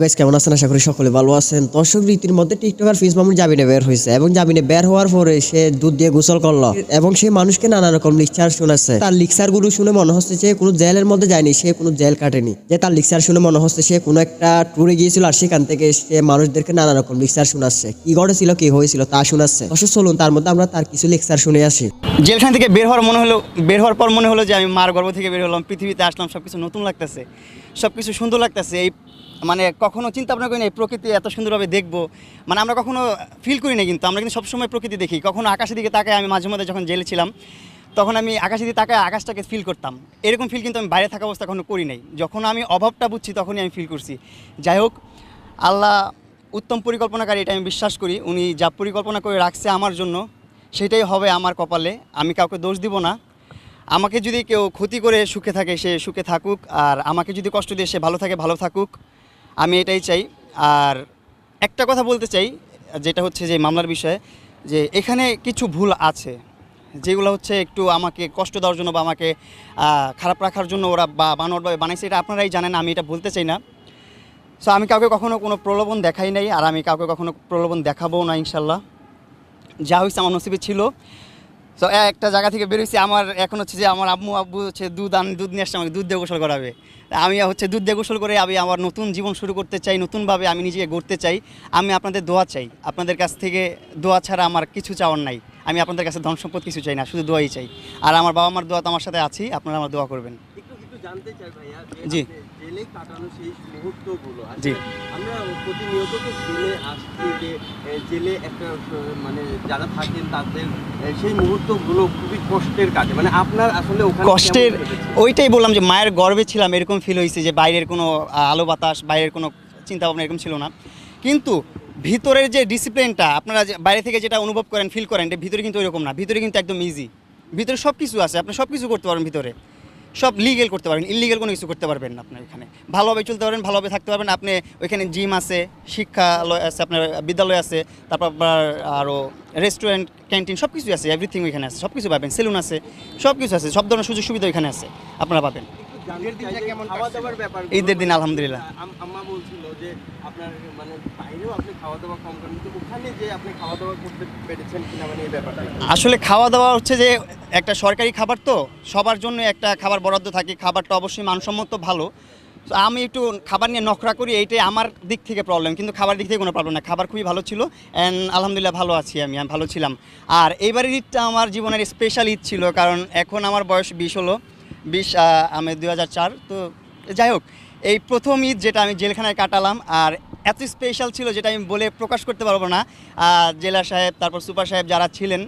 Guys কেমন আছেন? আশা করি সকলে ভালো আছেন। দর্শক রীতির মধ্যে টিকটকার ফিস মামুন জামিনে বের হয়েছে এবং জামিনে বের হওয়ার পরে সে দুধ দিয়ে গোসল করল এবং সেই মানুষকে নানা রকম লিকচার শোনাচ্ছে তার লিকচারগুলো শুনে মনে হচ্ছে যে কোনো জেলের মধ্যে যায়নি সে কোনো জেল কাটেনি। যে তার লিকচার শুনে মনে হচ্ছে সে কোনো একটা ট্যুরে গিয়েছিল আর সেখান থেকে সে মানুষদেরকে নানা রকম লিকচার শোনাচ্ছে। কি ঘটেছিল কি হয়েছিল তা শোনাচ্ছে। দর্শক চলুন তার মধ্যে আমরা তার কিছু লেকচার শুনে আসি। জেলখান থেকে বের হওয়ার মনে হলো বের হওয়ার পর মনে হলো যে আমি মার গর্ভ থেকে বের হলাম পৃথিবীতে আসলাম সব কিছু নতুন লাগতেছে সব কিছু সুন্দর লাগতেছে। এই মানে কখনো চিন্তা ভাবনা করি না, এই প্রকৃতি এত সুন্দরভাবে দেখব। মানে আমরা কখনো ফিল করি না কিন্তু, আমরা কিন্তু সবসময় প্রকৃতি দেখি। কখনো আকাশের দিকে তাকায় আমি মাঝে মধ্যে যখন জেলে ছিলাম, তখন আমি আকাশের দিকে তাকায় আকাশটাকে ফিল করতাম। এরকম ফিল কিন্তু আমি বাইরে থাকা অবস্থা কখনো করি নাই। যখন আমি অভাবটা বুঝছি, তখনই আমি ফিল করছি। যাই হোক, আল্লাহ উত্তম পরিকল্পনাকারী, এটা আমি বিশ্বাস করি। উনি যা পরিকল্পনা করে রাখছে আমার জন্য, সেটাই হবে আমার কপালে। আমি কাউকে দোষ দিব না। আমাকে যদি কেউ ক্ষতি করে সুখে থাকে, সে সুখে থাকুক। আর আমাকে যদি কষ্ট দিয়ে সে ভালো থাকে, ভালো থাকুক। আমি এটাই চাই। আর একটা কথা বলতে চাই, যেটা হচ্ছে যে মামলার বিষয়ে, যে এখানে কিছু ভুল আছে। যেগুলো হচ্ছে একটু আমাকে কষ্ট দেওয়ার জন্য বা আমাকে খারাপ রাখার জন্য ওরা বা বানোয়ারভাবে বানাইছে, এটা আপনারাই জানেন, আমি এটা বলতে চাই না। সো আমি কাউকে কখনো কোনো প্রলোভন দেখাই নাই, আর আমি কাউকে কখনো প্রলোভন দেখাবো না, ইনশাল্লাহ। যা হয়েছে আমার নসিবে ছিল। তো একটা জায়গা থেকে বেরোইছি আমার এখন হচ্ছে যে আমার আম্মু আব্বু হচ্ছে দুধ আন দুধ নিয়ে আসছে আমাকে দুধ দিয়ে গোসল করাবে। আমি হচ্ছে দুধ দিয়ে গোসল করে আমি আমার নতুন জীবন শুরু করতে চাই নতুনভাবে আমি নিজেকে গড়তে চাই। আমি আপনাদের দোয়া চাই আপনাদের কাছ থেকে দোয়া ছাড়া আমার কিছু চাওয়ার নাই। আমি আপনাদের কাছে ধন সম্পদ কিছু চাই না শুধু দোয়াই চাই। আর আমার বাবা মার দোয়া তো আমার সাথে আছি আপনারা আমার দোয়া করবেন। জি। জেলে কাটানো সেই মুহূর্তগুলো। জি। আমরা প্রতিনিয়ত তো জেলে আসছি যে জেলে একটা মানে যারা থাকেন তাদের সেই মুহূর্তগুলো খুবই কষ্টের কাটে। মানে আপনার আসলে কষ্টের ওইটাই বললাম যে মায়ের গর্বে ছিলাম এরকম ফিল হয়েছে যে বাইরের কোনো আলো বাতাস বাইরের কোনো চিন্তা ভাবনা এরকম ছিল না। কিন্তু ভিতরের যে ডিসিপ্লিনটা আপনারা যে বাইরে থেকে যেটা অনুভব করেন ফিল করেন এটা ভিতরে কিন্তু ওইরকম না। ভিতরে কিন্তু একদম ইজি ভিতরে সব কিছু আছে আপনি সব কিছু করতে পারেন ভিতরে। সব লিগেল করতে পারবেন ইলিগেল কোনো কিছু করতে পারবেন না আপনার ওইখানে। ভালোভাবে চলতে পারবেন, ভালোভাবে থাকতে পারবেন। আপনি ওইখানে জিম আছে, শিক্ষালয় আছে, আপনার বিদ্যালয় আছে, তারপর আপনার আরও রেস্টুরেন্ট ক্যান্টিন সব কিছুই আছে এভরিথিং ওইখানে আছে সব কিছু পাবেন সেলুন আছে সব কিছু আছে, সব ধরনের সুযোগ সুবিধা ওইখানে আছে, আপনারা পাবেন। ঈদের দিন আলহামদুলিল্লাহ। আম্মা বলছিল যে আপনার মানে বাইরেও আপনি খাওয়া দাওয়া কম করেন ওখানে যে আপনি খাওয়া দাওয়া করতে পেরেছেন কিনা মানে এই ব্যাপারটা আসলে খাওয়া দাওয়া হচ্ছে যে একটা সরকারি খাবার তো সবার জন্য একটা খাবার বরাদ্দ থাকে খাবারটা অবশ্যই মানসম্মত ভালো। তো আমি একটু খাবার নিয়ে নখরা করি এইটাই আমার দিক থেকে প্রবলেম কিন্তু খাবার দিক থেকে কোনো প্রবলেম না। খাবার খুবই ভালো ছিল অ্যান্ড আলহামদুলিল্লাহ ভালো আছি আমি আমি ভালো ছিলাম। আর এইবারের ঈদটা আমার জীবনের স্পেশাল ঈদ ছিল কারণ এখন আমার বয়স বিশ হলো। বিশ আমি দুই হাজার চার, তো যাই হোক, এই প্রথম ঈদ যেটা আমি জেলখানায় কাটালাম, আর এত স্পেশাল ছিল যেটা আমি বলে প্রকাশ করতে পারব না। জেলা সাহেব, তারপর সুপার সাহেব যারা ছিলেন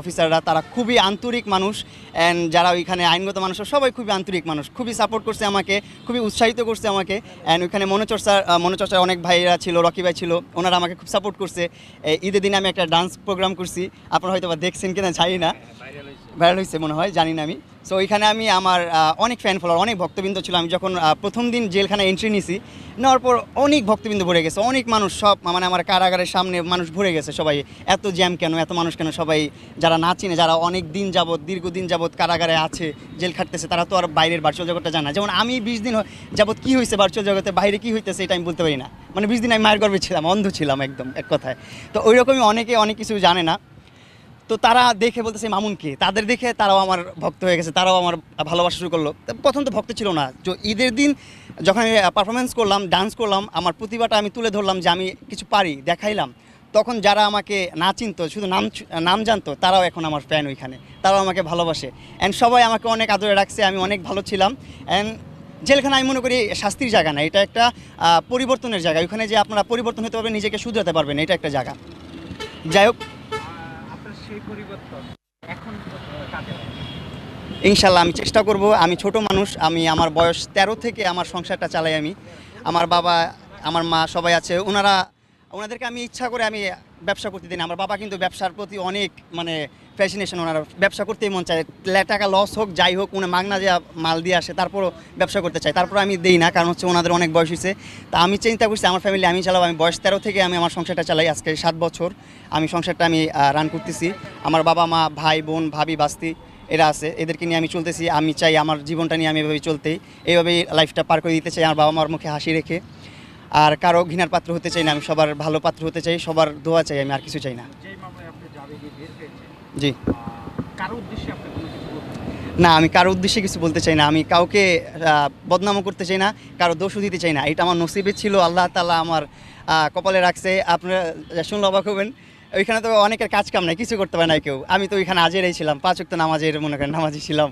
অফিসাররা তারা খুবই আন্তরিক মানুষ অ্যান্ড যারা ওইখানে আইনগত মানুষ, সবাই খুবই আন্তরিক মানুষ, খুবই সাপোর্ট করছে আমাকে, খুবই উৎসাহিত করছে আমাকে অ্যান্ড ওইখানে মনোচর্চার মনোচর্চার অনেক ভাইয়েরা ছিল, রকি ভাই ছিল, ওনারা আমাকে খুব সাপোর্ট করছে। ঈদের দিনে আমি একটা ডান্স প্রোগ্রাম করছি, আপনারা হয়তো বা দেখছেন কিনা, জানি না। ভাইরাল হয়েছে মনে হয়, জানি না আমি। সো ওইখানে আমি আমার অনেক ফ্যান ফলোয়ার অনেক ভক্তবৃন্দ ছিল। আমি যখন প্রথম দিন জেলখানায় এন্ট্রি নিছি, নেওয়ার পর অনেক ভক্তবৃন্দ ভরে গেছে। অনেক মানুষ সব মানে আমার কারাগারের সামনে মানুষ ভরে গেছে সবাই। এত জ্যাম কেন, এত মানুষ কেন সবাই, যারা না চিনে, যারা অনেক দিন যাবত দীর্ঘদিন যাবত কারাগারে আছে, জেল খাটতেছে, তারা তো আর বাইরের ভার্চুয়াল জগৎটা জানে যেমন আমি বিশ দিন যাবত কি হয়েছে ভার্চুয়াল জগতে, বাইরে কী হইতেছে এটা আমি বলতে পারি না। মানে বিশ দিন আমি মায়ের গর্বে ছিলাম, অন্ধ ছিলাম একদম, এক কথায়। তো ওই রকমই অনেকে অনেক কিছু জানে না। তো তারা দেখে বলতেছে মামুনকে তাদের দেখে তারাও আমার ভক্ত হয়ে গেছে, তারাও আমার ভালোবাসা শুরু করল। প্রথম তো ভক্ত ছিল না। তো ঈদের দিন যখন আমি পারফরমেন্স করলাম ডান্স করলাম, আমার প্রতিভাটা আমি তুলে ধরলাম যে আমি কিছু পারি, দেখাইলাম। তখন যারা আমাকে না চিনতো, শুধু নাম নাম জানতো, তারাও এখন আমার ফ্যান ওইখানে। তারাও আমাকে ভালোবাসে। অ্যান্ড সবাই আমাকে অনেক আদরে রাখছে, আমি অনেক ভালো ছিলাম। অ্যান্ড জেলখানা আমি মনে করি শাস্তির জায়গা না, এটা একটা পরিবর্তনের জায়গা। ওইখানে যে আপনারা পরিবর্তন হতে পারবেন, নিজেকে শুধরাতে পারবেন, এটা একটা জায়গা। যাই হোক ইনশাল্লাহ আমি চেষ্টা করব। আমি ছোট মানুষ, আমি আমার বয়স ১৩ থেকে আমার সংসারটা চালাই আমি। আমার বাবা, আমার মা সবাই আছে। ওনারা ওনাদেরকে আমি ইচ্ছা করে আমি ব্যবসা করতে দিই আমার বাবা কিন্তু ব্যবসার প্রতি অনেক মানে ফ্যাসিনেশন ওনারা ব্যবসা করতেই মন চায়। টাকা লস হোক, যাই হোক, উনি মাগনা যে মাল দিয়ে আসে, তারপরও ব্যবসা করতে চাই তারপর আমি দেই না, কারণ হচ্ছে ওনাদের অনেক বয়স হয়েছে তা আমি চিন্তা করছি, আমার ফ্যামিলি আমি চালাবো। আমি বয়স তেরো থেকে আমি আমার সংসারটা চালাই, আজকে সাত বছর। আমি সংসারটা আমি রান করতেছি। আমার বাবা মা, ভাই, বোন, ভাবি, বাস্তি, এরা আছে। এদেরকে নিয়ে আমি চলতেছি। আমি চাই আমার জীবনটা নিয়ে আমি এভাবে চলতে এইভাবেই লাইফটা পার করে দিতে চাই, আমার বাবা মার মুখে হাসি রেখে। আর কারও ঘৃণার পাত্র হতে চাই না আমি সবার ভালো পাত্র হতে চাই সবার দোয়া চাই আমি আর কিছু চাই না। জি। না আমি কারও উদ্দেশ্যে কিছু বলতে চাই না আমি কাউকে বদনামও করতে চাই না কারও দোষও দিতে চাই না এটা আমার নসিবে ছিল আল্লাহ তালা আমার কপালে রাখছে আপনারা শুনলে অবাক হবেন ওইখানে তো অনেকের কাজ কাম নাই কিছু করতে পারে না কেউ আমি তো ওইখানে আজেরাই ছিলাম পাঁচ ওয়াক্ত নামাজের মনে করেন নামাজি ছিলাম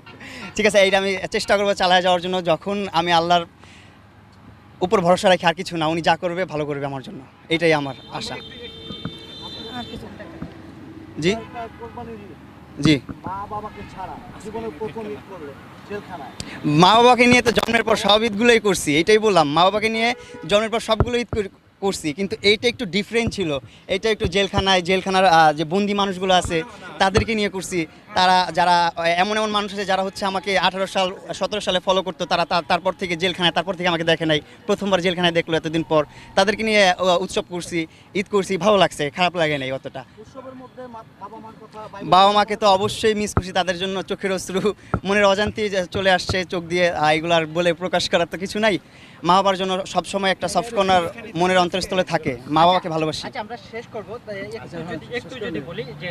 ঠিক আছে এইটা আমি চেষ্টা করব চালায় যাওয়ার জন্য যখন আমি আল্লাহর উপর ভরসা রাখি আর কিছু না। উনি যা করবে, ভালো করবে আমার জন্য। এটাই আমার আশা। জি? জি। মা বাবাকে নিয়ে তো জন্মের পর সব ঈদগুলোই করছি, এটাই বললাম। মা বাবাকে নিয়ে জন্মের পর সবগুলো ঈদ কর- করছি, কিন্তু এইটা একটু ডিফারেন্ট ছিল। এটা একটু জেলখানায়, জেলখানার যে বন্দি মানুষগুলো আছে, তাদেরকে নিয়ে করছি। তারা, যারা, এমন এমন মানুষ আছে যারা হচ্ছে আমাকে আঠারো সাল, সতেরো সালে ফলো করতো, তারা তারপর থেকে জেলখানায়, তারপর থেকে আমাকে দেখে নাই। প্রথমবার জেলখানায় দেখল এতদিন পর। তাদেরকে নিয়ে উৎসব করছি, ঈদ করছি, ভালো লাগছে, খারাপ লাগে নাই অতটা। বাবা মাকে তো অবশ্যই মিস করছি, তাদের জন্য চোখের অশ্রু, মনের অজান্তি চলে আসছে, চোখ দিয়ে এগুলো আর বলে প্রকাশ করার তো কিছু নাই। মা বাবার জন্য সবসময় একটা সফট কর্নার মনের অন্তরস্থলে থাকে। মা বাবাকে ভালোবাসি। আচ্ছা আমরা শেষ করব। একটু যদি বলি যে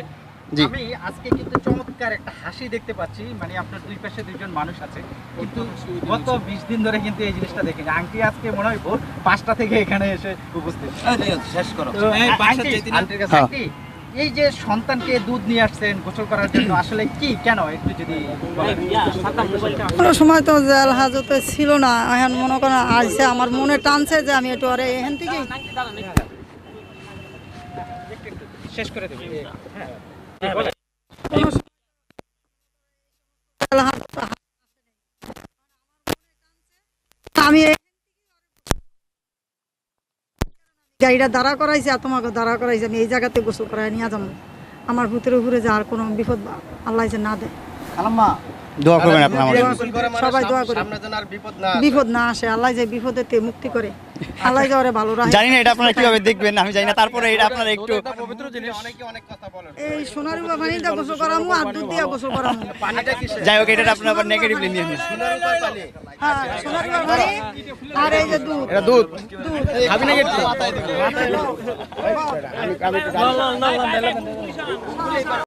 জি। আমি আজকে কিন্তু চমৎকার একটা হাসি দেখতে পাচ্ছি। মানে আপনার দুই পাশে দুইজন মানুষ আছে। কিন্তু গত বিশ দিন ধরে কিন্তু এই জিনিসটা দেখিনি। আংটি আজকে মনে হয় ভোর পাঁচটা থেকে এখানে এসে উপস্থিত। শেষ করো। আন্টির কাছে, এই যে সন্তানকে দুধ নিয়ে আসছেন গোসল করার জন্য আসলে কি কেন? একটু যদি কোনো সময় তো জেল হাজতে ছিল না এখন মনে করেন আসছে আমার মনে টানছে যে আমি একটু আরে এখান থেকে শেষ করে দেবো। হ্যাঁ জেল হাজতে আমি এই- গাড়িটা দাঁড়া করাইছে আর তোমাকে দাঁড়া করাইছে, আমি এই জায়গাতে গোসল করাই নিয়ে যাব। আমার ভূতের উপরে যাওয়ার কোনো বিপদ আল্লাহ যে না দেয়। দোয়া করবেন আমার করে মানে সবাই দোয়া করি। বিপদ না আসে। আল্লাহ যে বিপদে তে মুক্তি করে। আল্লাহ যে ওরে ভালো রাখে। জানি না এটা আপনারা কীভাবে দেখবেন আমি জানি না। তারপরে এটা আপনারা একটু পবিত্র জিনিস। অনেকে অনেক কথা বলে এই সোনার উপর পানিটা গোসল করামু আর দুধ দিয়া গোসল করামু। পানিটা কিসে যাই হোক এটা আপনারা আবার নেগেটিভলি নিয়ে নিন। সোনার উপর পানি। হ্যাঁ সোনার উপর পানি আর এই যে দুধ। এটা দুধ। দুধ খাবি নাকি একটু? মা দুধ দিয়ে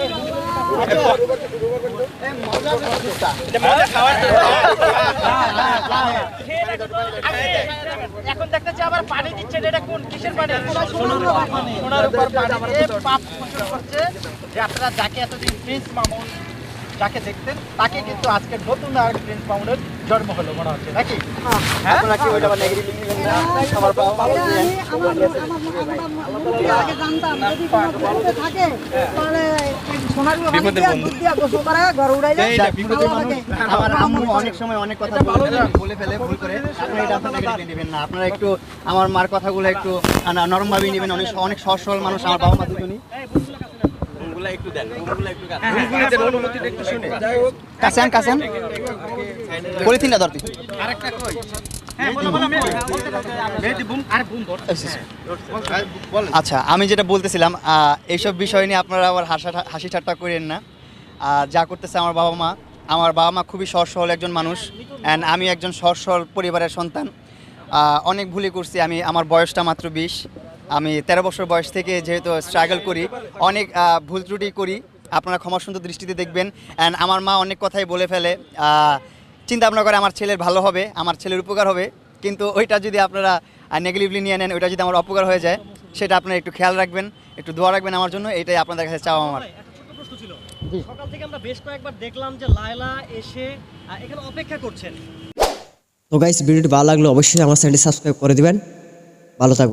এখন আবার পানি এটা কোন সোনার উপর পাপ করছে আপনারা যাকে এতদিন প্রিন্স মামুন, যাকে দেখতেন, তাকে কিন্তু আজকে নতুন আর প্রিন্স মামুনের জন্ম হলো মনে হচ্ছে। নাকি? হ্যাঁ। আপনারা একটু আমার মার কথাগুলো একটু নরম ভাবে নেবেন অনেক অনেক সহজ সরল মানুষ আমার বাবা মা দুজনই। হ্যাঁ আচ্ছা আমি যেটা বলতেছিলাম এইসব বিষয় নিয়ে আপনারা আবার হাসা হাসি ঠাট্টা করেন না। যা করতেছে আমার বাবা মা আমার বাবা মা খুবই সহজ সরল একজন মানুষ অ্যান্ড আমি একজন সহজ সরল পরিবারের সন্তান। অনেক ভুলই করছি আমি আমার বয়সটা মাত্র বিশ। আমি তেরো বছর বয়স থেকে যেহেতু স্ট্রাগল করি অনেক ভুল ত্রুটি করি আপনারা ক্ষমা সুন্দর দৃষ্টিতে দেখবেন। অ্যান্ড আমার মা অনেক কথাই বলে ফেলে চিন্তা ভাবনা করে আমার ছেলের ভালো হবে আমার ছেলের উপকার হবে কিন্তু ওইটা যদি আপনারা নেগেটিভলি নিয়ে নেন ওইটা যদি আমার অপকার হয়ে যায় সেটা আপনারা একটু খেয়াল রাখবেন একটু দোয়া রাখবেন আমার জন্য এটাই আপনাদের কাছে চাওয়া আমার। একটা ছোট্ট প্রশ্ন ছিল। সকাল থেকে আমরা বেশ কয়েকবার দেখলাম যে লায়লা এসে এখানে অপেক্ষা করছেন। তো গাইস ভিডিওটি ভালো লাগলে অবশ্যই আমার চ্যানেলটি সাবস্ক্রাইব করে দিবেন। ভালো থাকবেন।